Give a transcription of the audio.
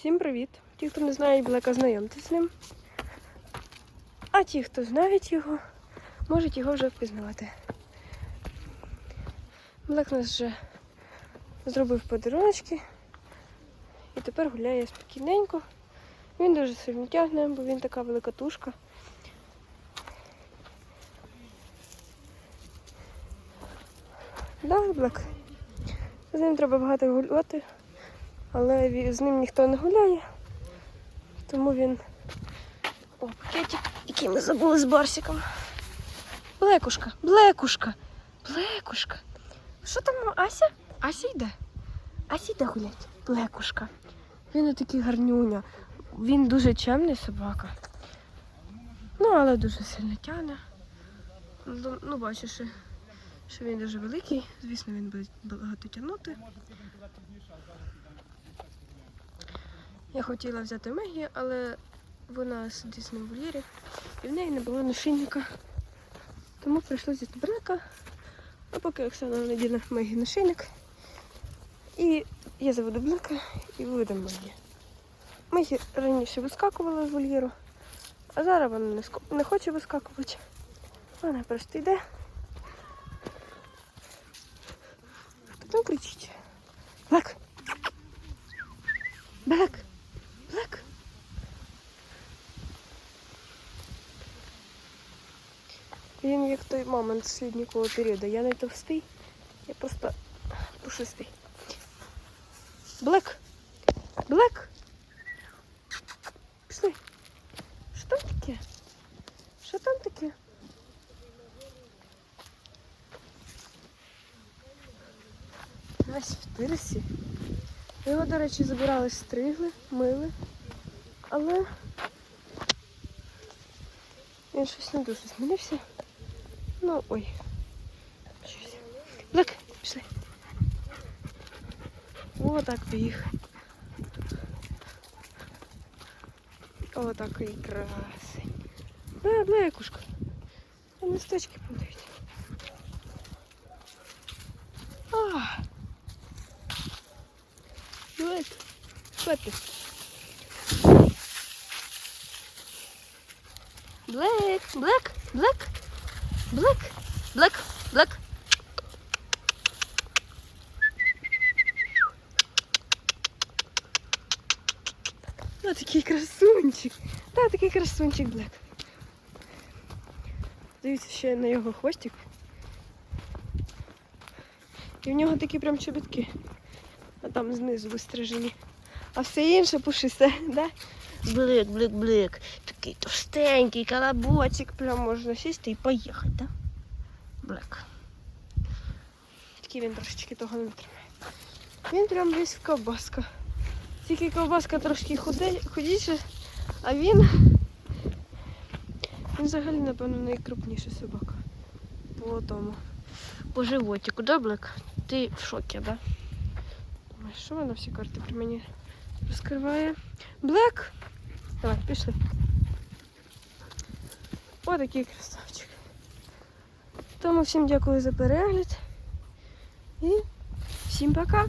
Всім привіт! Ті, хто не знає Блека, знайомтесь з ним. А ті, хто знають його, можуть його вже впізнавати. Блек нас вже зробив подаруночки і тепер гуляє спокійненько. Він дуже сильно тягне, бо він така велика тушка. Да, Блек? З ним треба багато гуляти, але з ним ніхто не гуляє. Тому він. О, пакетик, який ми забули з Барсиком. Блекушка, блекушка, блекушка. Що там Ася? Ася йде? Ася йде гулять. Блекушка. Він отакий гарнюня. Він дуже чемний собака. Ну, але дуже сильно тягне. Ну, ну бачиш, що він дуже великий. Звісно, він буде багато тягнути. Я хотіла взяти Мегі, але вона сидить в вольєрі, і в неї не було нашийника. Тому прийшлося взяти Блека. А поки Оксана наділа Мегі нашийник. І я заведу Блека і виведемо Мегі. Мегі раніше вискакувала з вольєру, а зараз вона не, не хоче вискакувати. Вона просто йде. Хто там кричить? Блек! Блек! Блек! Він як той мамонт з лідникового періоду. Я не товстий, я просто пушистий. Блек! Блек! Пішли. Що там таке? Що там таке? Весь в тирсі. Його, до речі, забирали, стригли, мили. Але він щось не дуже змінився. Ну, ой. Щось. Блек, пішли. О, так поїхав. О, такий красень. Да, блекушка. А листочки падають. А. Блек, що ти? Блек, блек, блек, блек, блек, блек. Ну, такий красунчик. Да, такий красунчик Блек. Дивіться ще на його хвостик. І в нього такі прям чобітки. А там знизу вистрижені. А все інше пушисте, да? Блик, блик, блик. Такий товстенький колобочек. Прям можна сісти і поїхати, да? Блек. Такий він трошечки того не тримає. Він прям весь в ковбаска. Тільки ковбаска трошки худе, худіше, а він. Він взагалі, напевно, найкрупніша собака. По тому. По животику, да, Блек? Ти в шокі, да? Думаєш, що вона всі карти при мені розкриває? Блек! Давай, пішли. О, такий красавчик. Тому всім дякую за перегляд. І всім пока!